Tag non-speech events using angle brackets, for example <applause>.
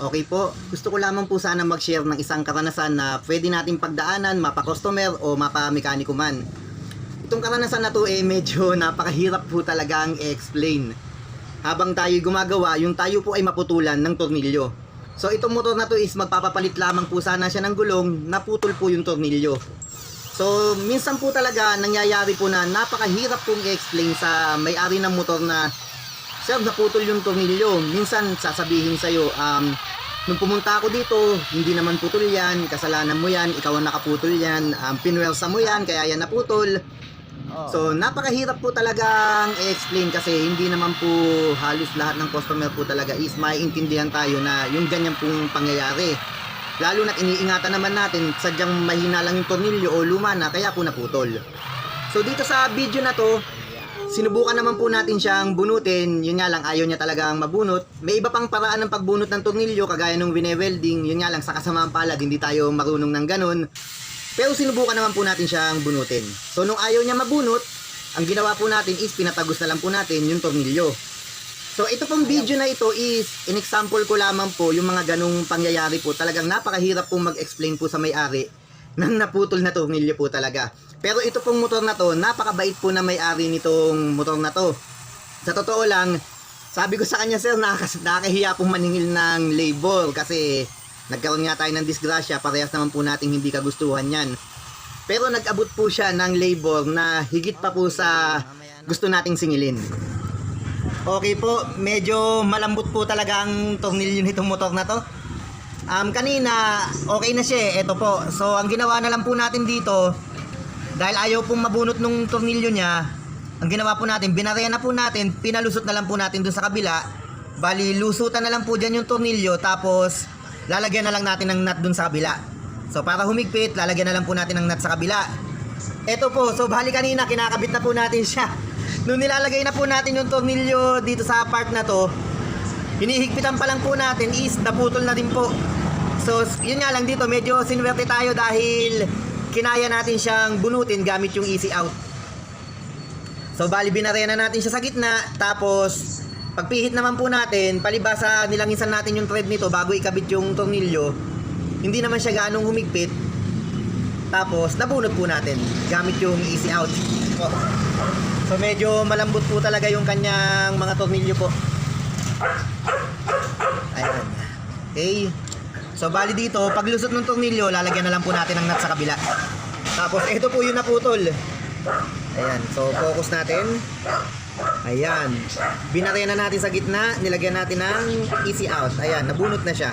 Okay po, gusto ko lamang po sana mag-share ng isang karanasan na pwede nating pagdaanan, mapa-customer o mapa-mekaniko man. Itong karanasan na to eh medyo <laughs> napakahirap po talagang i-explain. Habang tayo gumagawa, yung tayo po ay maputulan ng tornilyo. So itong motor na to is magpapapalit lamang po sana siya ng gulong, naputol po yung tornilyo. So minsan po talaga nangyayari po na napakahirap pong i-explain sa may-ari ng motor na Sir, naputol yung tornilyo. Minsan sasabihin sa'yo, um, nung pumunta ako dito, hindi naman putol yan, kasalanan mo yan, ikaw ang nakaputol yan, um, pinwersa mo yan, kaya yan naputol. So, napakahirap po talagang i-explain kasi hindi naman po halos lahat ng customer po talaga is maiintindihan tayo na yung ganyan pong pangyayari. Lalo na iniingatan naman natin, sadyang mahina lang yung tornilyo o luma na, kaya po naputol. So, dito sa video na to, Sinubukan naman po natin siyang bunutin, yun nga lang ayaw niya talagang mabunot. May iba pang paraan ng pagbunot ng tornilyo kagaya nung wine-welding, yun nga lang sa kasamaan palad hindi tayo marunong ng ganun. Pero sinubukan naman po natin siyang bunutin. So nung ayaw niya mabunot, ang ginawa po natin is pinatagos na lang po natin yung tornilyo. So ito pong video na ito is in example ko lamang po yung mga ganung pangyayari po. Talagang napakahirap pong mag-explain po sa may-ari ng naputol na tornilyo po talaga. Pero ito pong motor na to, napakabait po na may-ari nitong motor na to. Sa totoo lang, sabi ko sa kanya sir, nakakas- <laughs> nakakahiya pong maningil ng labor kasi nagkaroon nga tayo ng disgrasya, parehas naman po nating hindi kagustuhan yan. Pero nag-abot po siya ng labor na higit pa po sa gusto nating singilin. Okay po, medyo malambot po talaga ang tornilyo nitong motor na to. Um, kanina, okay na siya eh. Ito po. So, ang ginawa na lang po natin dito, dahil ayaw pong mabunot nung tornilyo niya, ang ginawa po natin, binarya na po natin, pinalusot na lang po natin dun sa kabila. Bali, lusutan na lang po dyan yung tornilyo, tapos lalagyan na lang natin ng nut dun sa kabila. So, para humigpit, lalagyan na lang po natin ng nut sa kabila. Ito po, so bali kanina, kinakabit na po natin <laughs> siya. Nung nilalagay na po natin yung tornilyo dito sa part na to, hinihigpitan pa lang po natin is naputol na din po. So, yun nga lang dito, medyo sinwerte tayo dahil kinaya natin siyang bunutin gamit yung easy out. So, bali binarya na natin siya sa gitna, tapos pagpihit naman po natin, palibasa nilangisan natin yung thread nito bago ikabit yung tornilyo, hindi naman siya ganong humigpit. Tapos, nabunot po natin gamit yung easy out. Po. So, medyo malambot po talaga yung kanyang mga tornilyo po. Ayan. Okay. So, bali dito, paglusot ng tornilyo, lalagyan na lang po natin ng nut sa kabila. Tapos, ito po yung naputol. Ayan. So, focus natin. Ayan. Binarya na natin sa gitna, nilagyan natin ng easy out. Ayan, nabunot na siya.